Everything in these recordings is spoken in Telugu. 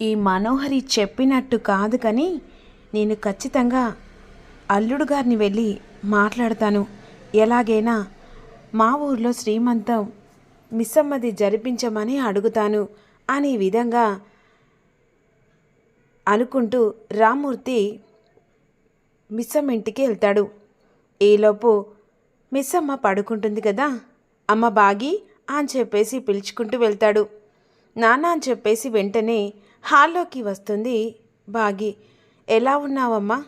ఈ మనోహరి చెప్పినట్టు కాదు కానీ నేను ఖచ్చితంగా అల్లుడు గారిని వెళ్ళి మాట్లాడతాను. ఎలాగైనా మా ఊర్లో శ్రీమంతం మిస్సమ్మది జరిపించమని అడుగుతాను అనే విధంగా అనుకుంటూ రామూర్తి మిస్సమ్మ ఇంటికి వెళ్తాడు. ఈలోపు మిస్సమ్మ పడుకుంటుంది కదా. అమ్మ బాగి అని చెప్పేసి పిలుచుకుంటూ వెళ్తాడు. నాన్న అని చెప్పేసి వెంటనే హాల్లోకి వస్తుంది. బాగి ఎలా ఉన్నావమ్మా?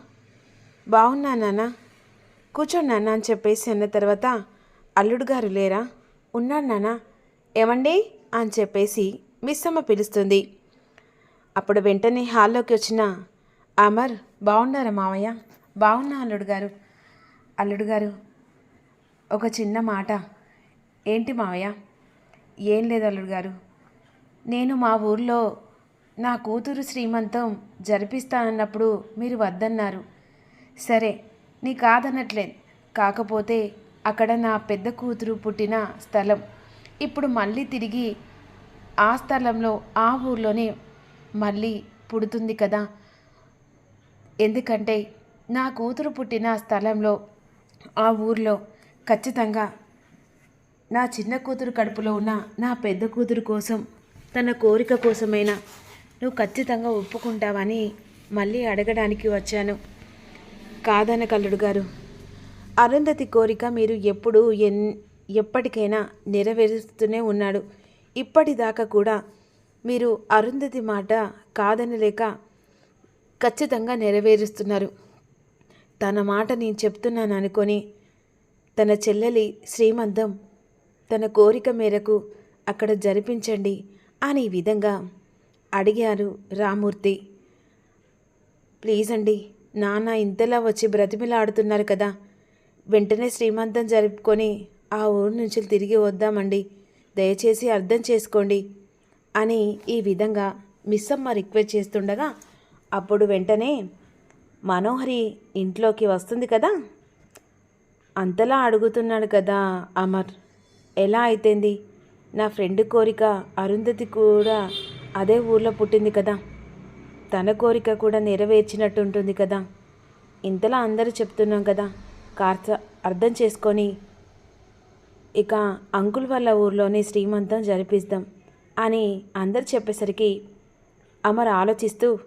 బాగున్నా నాన్న. కూర్చోండి నాన్న అని చెప్పేసి అన్న తర్వాత అల్లుడు గారు లేరా? ఉన్నాడు నాన్న. ఏమండి? అని చెప్పేసి మిస్సమ్మ పిలుస్తుంది. అప్పుడు వెంటనే హాల్లోకి వచ్చిన అమర్ బాగున్నారా మావయ్య? బాగున్నా అల్లుడు గారు అల్లుడు గారు ఒక చిన్న మాట. ఏంటి మావయ్య? ఏం లేదు అల్లుడు గారు నేను మా ఊర్లో నా కూతురు శ్రీమంతం జరిపిస్తానన్నప్పుడు మీరు వద్దన్నారు. సరే నీ కాదనట్లేదు. కాకపోతే అక్కడ నా పెద్ద కూతురు పుట్టిన స్థలం. ఇప్పుడు మళ్ళీ తిరిగి ఆ స్థలంలో ఆ ఊర్లోనే మళ్ళీ పుడుతుంది కదా? ఎందుకంటే నా కూతురు పుట్టిన స్థలంలో ఆ ఊర్లో ఖచ్చితంగా నా చిన్న కూతురు కడుపులో ఉన్న నా పెద్ద కూతురు కోసం తన కోరిక కోసమైనా నువ్వు ఖచ్చితంగా ఒప్పుకుంటావని మళ్ళీ అడగడానికి వచ్చాను. కాదన కల్లుడు గారు. అరుంధతి కోరిక మీరు ఎప్పుడు ఎన్ ఎప్పటికైనా నెరవేరుస్తూనే ఉన్నాడు. ఇప్పటిదాకా కూడా మీరు అరుంధతి మాట కాదనలేక ఖచ్చితంగా నెరవేరుస్తున్నారు. తన మాట నేను చెప్తున్నాను అనుకొని తన చెల్లెలి శ్రీమంతం తన కోరిక మేరకు అక్కడ జరిపించండి అనే విధంగా అడిగారు రామూర్తి. ప్లీజ్ అండి నాన్న ఇంతలా వచ్చి బ్రతిమిలాడుతున్నారు కదా. వెంటనే శ్రీమంతం జరుపుకొని ఆ ఊరు నుంచి తిరిగి వద్దామండి. దయచేసి అర్థం చేసుకోండి అని ఈ విధంగా మిస్సమ్మ రిక్వెస్ట్ చేస్తుండగా అప్పుడు వెంటనే మనోహరి ఇంట్లోకి వస్తుంది కదా. అంతలా అడుగుతున్నాడు కదా అమర్. ఎలా అయితేంది? నా ఫ్రెండ్ కోరిక అరుంధతి కూడా అదే ఊర్లో పుట్టింది కదా. తన కోరిక కూడా నెరవేర్చినట్టు ఉంటుంది కదా. ఇంతలా అందరూ చెప్తున్నాం కదా. కాస్త అర్థం చేసుకొని ఇక అంకుల్ వాళ్ళ ఊర్లోనే శ్రీమంతం జరిపిస్తాం అని అందరు చెప్పేసరికి అమర్ ఆలోచిస్తూ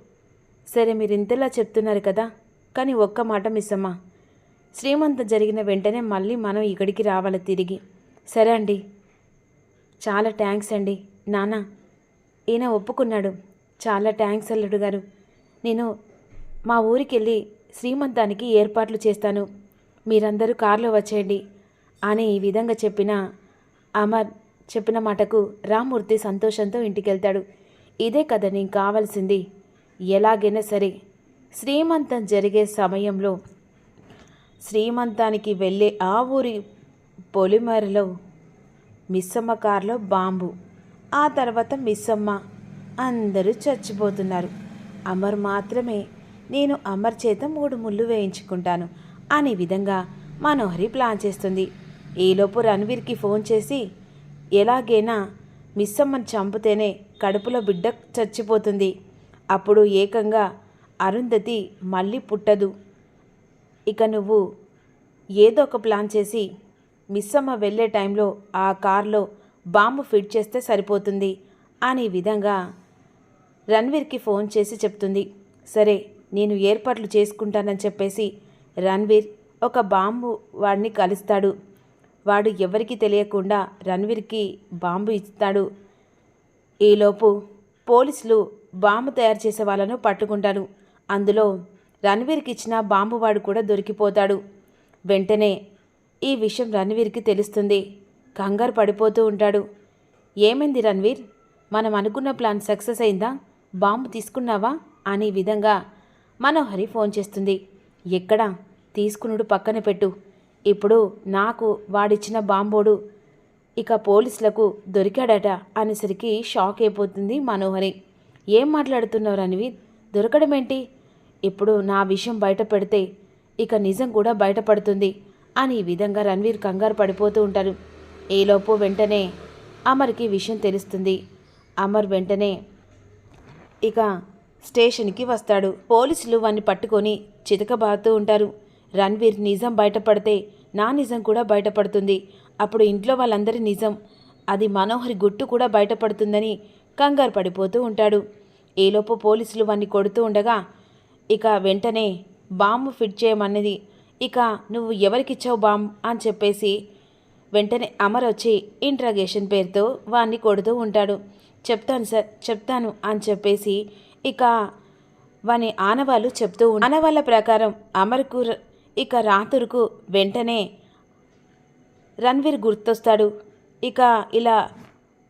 సరే మీరు ఇంతలా చెప్తున్నారు కదా కానీ ఒక్క మాట మిస్ అమ్మా. శ్రీమంతం జరిగిన వెంటనే మళ్ళీ మనం ఇక్కడికి రావాలి తిరిగి. సరే అండి. చాలా థ్యాంక్స్ అండి. నానా ఈయన ఒప్పుకున్నాడు. చాలా థ్యాంక్స్ అల్లుడు గారు. నేను మా ఊరికి వెళ్ళి శ్రీమంతానికి ఏర్పాట్లు చేస్తాను. మీరందరూ కారులో వచ్చేయండి. అని ఈ విధంగా చెప్పిన అమర్ చెప్పిన మాటకు రామ్మూర్తి సంతోషంతో ఇంటికెళ్తాడు. ఇదే కథ నేను కావాల్సింది. ఎలాగైనా సరే శ్రీమంతం జరిగే సమయంలో శ్రీమంతానికి వెళ్ళే ఆ ఊరి పొలిమేరలో మిస్సమ్మ కారులో బాంబు. ఆ తర్వాత మిస్సమ్మ అందరూ చచ్చిపోతున్నారు. అమర్ మాత్రమే నేను అమర్ చేత మూడు ముళ్ళు వేయించుకుంటాను అనే విధంగా మనోహరి ప్లాన్ చేస్తుంది. ఈలోపు రణవీర్కి ఫోన్ చేసి ఎలాగైనా మిస్సమ్మని చంపితేనే కడుపులో బిడ్డ చచ్చిపోతుంది. అప్పుడు ఏకంగా అరుంధతి మళ్ళీ పుట్టదు. ఇక నువ్వు ఏదో ఒక ప్లాన్ చేసి మిస్సమ్మ వెళ్ళే టైంలో ఆ కార్లో బాంబు ఫిట్ చేస్తే సరిపోతుంది అనే విధంగా రణ్వీర్కి ఫోన్ చేసి చెప్తుంది. సరే నేను ఏర్పాట్లు చేసుకుంటానని చెప్పేసి రణ్వీర్ ఒక బాంబు వాడిని కలుస్తాడు. వాడు ఎవరికి తెలియకుండా రణ్వీర్కి బాంబు ఇస్తాడు. ఈలోపు పోలీసులు బాంబు తయారు చేసే వాళ్ళను పట్టుకుంటాను అందులో రణ్వీర్కి ఇచ్చిన బాంబు వాడు కూడా దొరికిపోతాడు. వెంటనే ఈ విషయం రణ్వీర్కి తెలుస్తుంది. కంగారు పడిపోతూ ఉంటాడు. ఏమైంది రణ్వీర్? మనం అనుకున్న ప్లాన్ సక్సెస్ అయిందా? బాంబు తీసుకున్నావా? అనే విధంగా మనోహరి ఫోన్ చేస్తుంది. ఎక్కడా? తీసుకునుడు పక్కన పెట్టు. ఇప్పుడు నాకు వాడిచ్చిన బాంబోడు. ఇక పోలీసులకు దొరికాడట అనేసరికి షాక్ అయిపోతుంది మనోహరి. ఏం మాట్లాడుతున్నావు రణవీర్? దొరకడమేంటి? ఇప్పుడు నా విషయం బయట పెడితే ఇక నిజం కూడా బయటపడుతుంది అని ఈ విధంగా రణవీర్ కంగారు పడిపోతూ ఉంటారు ఈలోపు వెంటనే అమర్కి విషయం తెలుస్తుంది. అమర్ వెంటనే ఇక స్టేషన్కి వస్తాడు. పోలీసులు వాన్ని పట్టుకొని చితకబారుతూ ఉంటారు. రణ్వీర్ నిజం బయటపడితే నా నిజం కూడా బయటపడుతుంది. అప్పుడు ఇంట్లో వాళ్ళందరి నిజం. అది మనోహరి గుట్టు కూడా బయటపడుతుందని కంగారు పడిపోతూ ఉంటాడు. ఈలోపు పోలీసులు వాన్ని కొడుతూ ఉండగా ఇక వెంటనే బాంబు ఫిట్ చేయమన్నది. ఇక నువ్వు ఎవరికిచ్చావు బాంబ్? అని చెప్పేసి వెంటనే అమర్ వచ్చి ఇంట్రాగేషన్ పేరుతో వాన్ని కొడుతూ ఉంటాడు. చెప్తాను సార్ చెప్తాను అని చెప్పేసి ఇక వాని ఆనవాళ్ళు చెప్తూ ఆనవాళ్ళ ప్రకారం అమర్కు ఇక రాతురుకు వెంటనే రణ్వీర్ గుర్తొస్తాడు. ఇక ఇలా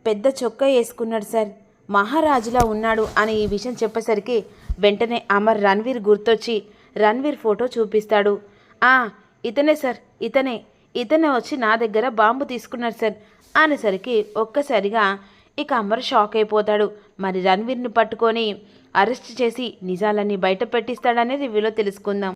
పెద్ద చొక్కా వేసుకున్నాడు సార్. మహారాజులా ఉన్నాడు అని ఈ విషయం చెప్పేసరికి వెంటనే అమర్ రణ్వీర్ గుర్తొచ్చి రణ్వీర్ ఫోటో చూపిస్తాడు. ఆ ఇతనే సార్ ఇతనే. ఇతనే వచ్చి నా దగ్గర బాంబు తీసుకున్నాడు సార్ అనేసరికి ఒక్కసారిగా ఇక అమర్ షాక్ అయిపోతాడు. మరి రణ్వీర్ని పట్టుకొని అరెస్ట్ చేసి నిజాలన్నీ బయట పెట్టిస్తాడనేది వీలో తెలుసుకుందాం.